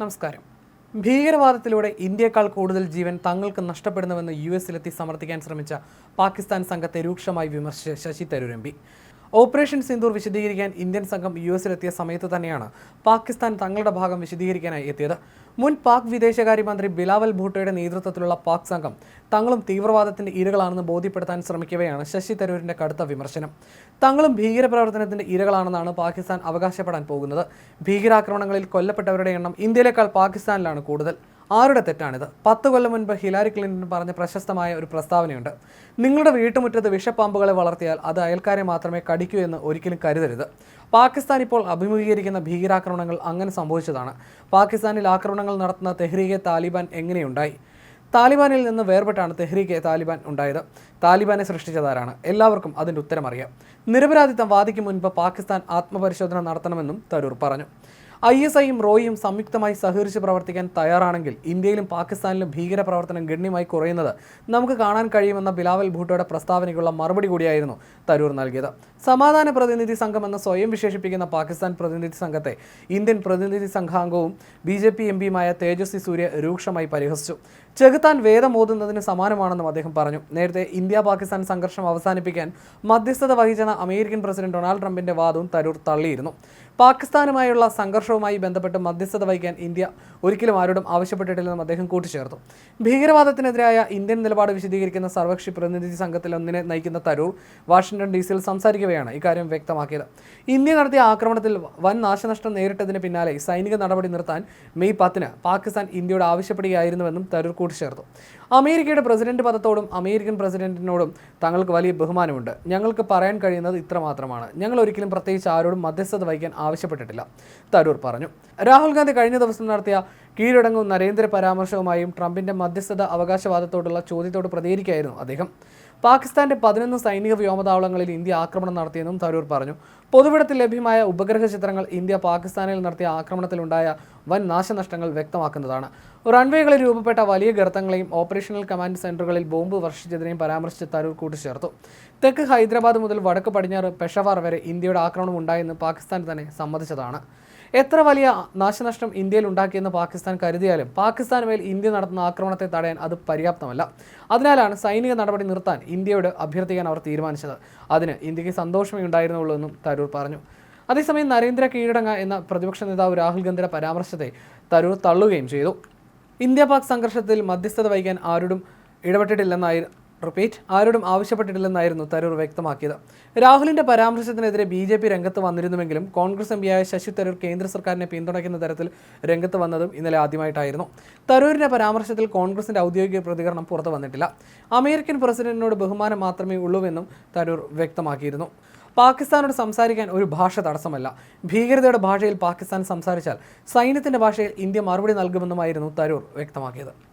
നമസ്കാരം. ഭീകരവാദത്തിലൂടെ ഇന്ത്യയെക്കാൾ കൂടുതൽ ജീവൻ തങ്ങൾക്ക് നഷ്ടപ്പെടുന്നുവെന്ന് യു എസിലെത്തി സമർത്ഥിക്കാൻ ശ്രമിച്ച പാകിസ്ഥാൻ സംഘത്തെ രൂക്ഷമായി വിമർശിച്ച് ശശി തരൂർ ഓപ്പറേഷൻ സിന്ദൂർ വിശദീകരിക്കാൻ ഇന്ത്യൻ സംഘം യു എസിലെത്തിയ സമയത്ത് തന്നെയാണ് പാകിസ്ഥാൻ തങ്ങളുടെ ഭാഗം വിശദീകരിക്കാനായി എത്തിയത്. മുൻ പാക് വിദേശകാര്യമന്ത്രി ബിലാവൽ ഭൂട്ടോയുടെ നേതൃത്വത്തിലുള്ള പാക് സംഘം തങ്ങളും തീവ്രവാദത്തിന്റെ ഇരകളാണെന്ന് ബോധ്യപ്പെടുത്താൻ ശ്രമിക്കവെയാണ് ശശി തരൂരിന്റെ കടുത്ത വിമർശനം. തങ്ങളും ഭീകരപ്രവർത്തനത്തിന്റെ ഇരകളാണെന്നാണ് പാകിസ്ഥാൻ അവകാശപ്പെടാൻ പോകുന്നത്. ഭീകരാക്രമണങ്ങളിൽ കൊല്ലപ്പെട്ടവരുടെ എണ്ണം ഇന്ത്യയിലേക്കാൾ പാകിസ്ഥാനിലാണ് കൂടുതൽ. ആരുടെ തെറ്റാണിത്? പത്ത് കൊല്ലം മുൻപ് ഹിലാരി ക്ലിന്റൺ പറഞ്ഞ പ്രശസ്തമായ ഒരു പ്രസ്താവനയുണ്ട്. നിങ്ങളുടെ വീട്ടുമുറ്റത്ത് വിഷപ്പാമ്പുകളെ വളർത്തിയാൽ അത് അയൽക്കാരെ മാത്രമേ കടിക്കൂ എന്ന് ഒരിക്കലും കരുതരുത്. പാകിസ്ഥാൻ ഇപ്പോൾ അഭിമുഖീകരിക്കുന്ന ഭീകരാക്രമണങ്ങൾ അങ്ങനെ സംഭവിച്ചതാണ്. പാകിസ്ഥാനിൽ ആക്രമണങ്ങൾ നടത്തുന്ന തെഹ്രീകെ താലിബാൻ എങ്ങനെയുണ്ടായി? താലിബാനിൽ നിന്ന് വേർപെട്ടാണ് തെഹ്രീകെ താലിബാൻ ഉണ്ടായത്. താലിബാനെ സൃഷ്ടിച്ചതാരാണ്? എല്ലാവർക്കും അതിന്റെ ഉത്തരം അറിയാം നിരപരാധിത്വം വാദിക്കും മുൻപ് പാകിസ്ഥാൻ ആത്മപരിശോധന നടത്തണമെന്നും തരൂർ പറഞ്ഞു. ഐ എസ് ഐയും റോയും സംയുക്തമായി സഹകരിച്ച് പ്രവർത്തിക്കാൻ തയ്യാറാണെങ്കിൽ ഇന്ത്യയിലും പാകിസ്ഥാനിലും ഭീകരപ്രവർത്തനം ഗണ്യമായി കുറയുന്നത് നമുക്ക് കാണാൻ കഴിയുമെന്ന ബിലാവൽ ഭൂട്ടോയുടെ പ്രസ്താവനയ്ക്കുള്ള മറുപടി കൂടിയായിരുന്നു തരൂർ നൽകിയത്. സമാധാന പ്രതിനിധി സംഘം എന്ന് സ്വയം വിശേഷിപ്പിക്കുന്ന പാകിസ്ഥാൻ പ്രതിനിധി സംഘത്തെ ഇന്ത്യൻ പ്രതിനിധി സംഘാംഗവും ബി ജെ പി എം പിയുമായ തേജസ്വി സൂര്യ രൂക്ഷമായി പരിഹസിച്ചു. ചെകുത്താൻ വേദം ഓതുന്നതിന് സമാനമാണെന്നും അദ്ദേഹം പറഞ്ഞു. നേരത്തെ ഇന്ത്യ പാകിസ്ഥാൻ സംഘർഷം അവസാനിപ്പിക്കാൻ മധ്യസ്ഥത വഹിച്ചെന്ന അമേരിക്കൻ പ്രസിഡന്റ് ഡൊണാൾഡ് ട്രംപിന്റെ വാദവും തരൂർ തള്ളിയിരുന്നു. പാകിസ്ഥാനുമായുള്ള സംഘർഷവുമായി ബന്ധപ്പെട്ട് മധ്യസ്ഥത വഹിക്കാൻ ഇന്ത്യ ഒരിക്കലും ആരോടും ആവശ്യപ്പെട്ടിട്ടില്ലെന്നും അദ്ദേഹം കൂട്ടിച്ചേർത്തു. ഭീകരവാദത്തിനെതിരായ ഇന്ത്യൻ നിലപാട് വിശദീകരിക്കുന്ന സർവകക്ഷി പ്രതിനിധി സംഘത്തിൽ ഒന്നിനെ നയിക്കുന്ന തരൂർ വാഷിംഗ്ടൺ ഡി സിയിൽ സംസാരിക്കവെയാണ് ഇക്കാര്യം വ്യക്തമാക്കിയത്. ഇന്ത്യ നടത്തിയ ആക്രമണത്തിൽ വൻ നാശനഷ്ടം നേരിട്ടതിന് പിന്നാലെ സൈനിക നടപടി നിർത്താൻ മെയ് പത്തിന് പാകിസ്ഥാൻ ഇന്ത്യയോട് ആവശ്യപ്പെടുകയായിരുന്നുവെന്നും തരൂർ കൂട്ടിച്ചേർത്തു. അമേരിക്കയുടെ പ്രസിഡന്റ് പദത്തോടും അമേരിക്കൻ പ്രസിഡന്റിനോടും തങ്ങൾക്ക് വലിയ ബഹുമാനമുണ്ട്. ഞങ്ങൾക്ക് പറയാൻ കഴിയുന്നത് ഇത്രമാത്രമാണ്. ഞങ്ങൾ ഒരിക്കലും പ്രത്യേകിച്ച് ആരോടും മധ്യസ്ഥത വഹിക്കാൻ ആവശ്യപ്പെട്ടിട്ടില്ല. തരൂർ പറഞ്ഞു. രാഹുൽ ഗാന്ധി കഴിഞ്ഞ ദിവസം നടത്തിയ കീഴടങ്ങും നരേന്ദ്ര പരാമർശവുമായും ട്രംപിന്റെ മധ്യസ്ഥത അവകാശവാദത്തോടുള്ള ചോദ്യത്തോട് പ്രതികരിക്കുകയായിരുന്നു അദ്ദേഹം. പാകിസ്ഥാന്റെ പതിനൊന്ന് സൈനിക വ്യോമതാവളങ്ങളിൽ ഇന്ത്യ ആക്രമണം നടത്തിയെന്നും തരൂർ പറഞ്ഞു. പൊതുവിടത്തിൽ ലഭ്യമായ ഉപഗ്രഹ ചിത്രങ്ങൾ ഇന്ത്യ പാകിസ്ഥാനിൽ നടത്തിയ ആക്രമണത്തിലുണ്ടായ വൻ നാശനഷ്ടങ്ങൾ വ്യക്തമാക്കുന്നതാണ്. റൺവേകളിൽ രൂപപ്പെട്ട വലിയ ഗർത്തങ്ങളെയും ഓപ്പറേഷണൽ കമാൻഡ് സെന്ററുകളിൽ ബോംബ് വർഷിച്ചതിനെയും പരാമർശിച്ച് തരൂർ കൂട്ടിച്ചേർത്തു. തെക്ക് ഹൈദരാബാദ് മുതൽ വടക്ക് പടിഞ്ഞാറ് പെഷവാർ വരെ ഇന്ത്യയുടെ ആക്രമണം ഉണ്ടായെന്ന് പാകിസ്ഥാൻ തന്നെ സമ്മതിച്ചതാണ്. എത്ര വലിയ നാശനഷ്ടം ഇന്ത്യയിൽ ഉണ്ടാക്കിയെന്ന് പാകിസ്ഥാൻ കരുതിയാലും പാകിസ്ഥാൻ മേൽ ഇന്ത്യ നടത്തുന്ന ആക്രമണത്തെ തടയാൻ അത് പര്യാപ്തമല്ല. അതിനാലാണ് സൈനിക നടപടി നിർത്താൻ ഇന്ത്യയോട് അഭ്യർത്ഥിക്കാൻ അവർ തീരുമാനിച്ചത്. അതിന് ഇന്ത്യയ്ക്ക് സന്തോഷമേ ഉണ്ടായിരുന്നുള്ളൂ എന്നും തരൂർ പറഞ്ഞു. അതേസമയം നരേന്ദ്ര കീഴടങ്ങ എന്ന പ്രതിപക്ഷ നേതാവ് രാഹുൽ ഗാന്ധിയുടെ പരാമർശത്തെ തരൂർ തള്ളുകയും ചെയ്തു. ഇന്ത്യ പാക് സംഘർഷത്തിൽ മധ്യസ്ഥത വഹിക്കാൻ ആരോടും ഇടപെട്ടിട്ടില്ലെന്നായി റിപ്പീറ്റ്. ആരോടും ആവശ്യപ്പെട്ടിട്ടില്ലെന്നായിരുന്നു തരൂർ വ്യക്തമാക്കിയത്. രാഹുലിന്റെ പരാമർശത്തിനെതിരെ ബി ജെ പി രംഗത്ത് വന്നിരുന്നുവെങ്കിലും കോൺഗ്രസ് എം പിയായ ശശി തരൂർ കേന്ദ്ര സർക്കാരിനെ പിന്തുണയ്ക്കുന്ന തരത്തിൽ രംഗത്ത് വന്നതും ഇന്നലെ ആദ്യമായിട്ടായിരുന്നു. തരൂരിന്റെ പരാമർശത്തിൽ കോൺഗ്രസിന്റെ ഔദ്യോഗിക പ്രതികരണം പുറത്തു വന്നിട്ടില്ല. അമേരിക്കൻ പ്രസിഡന്റിനോട് ബഹുമാനം മാത്രമേ ഉള്ളൂവെന്നും തരൂർ വ്യക്തമാക്കിയിരുന്നു. പാകിസ്ഥാനോട് സംസാരിക്കാൻ ഒരു ഭാഷ തടസ്സമല്ല. ഭീകരതയുടെ ഭാഷയിൽ പാകിസ്ഥാൻ സംസാരിച്ചാൽ സൈന്യത്തിന്റെ ഭാഷയിൽ ഇന്ത്യ മറുപടി നൽകുമെന്നുമായിരുന്നു തരൂർ വ്യക്തമാക്കിയത്.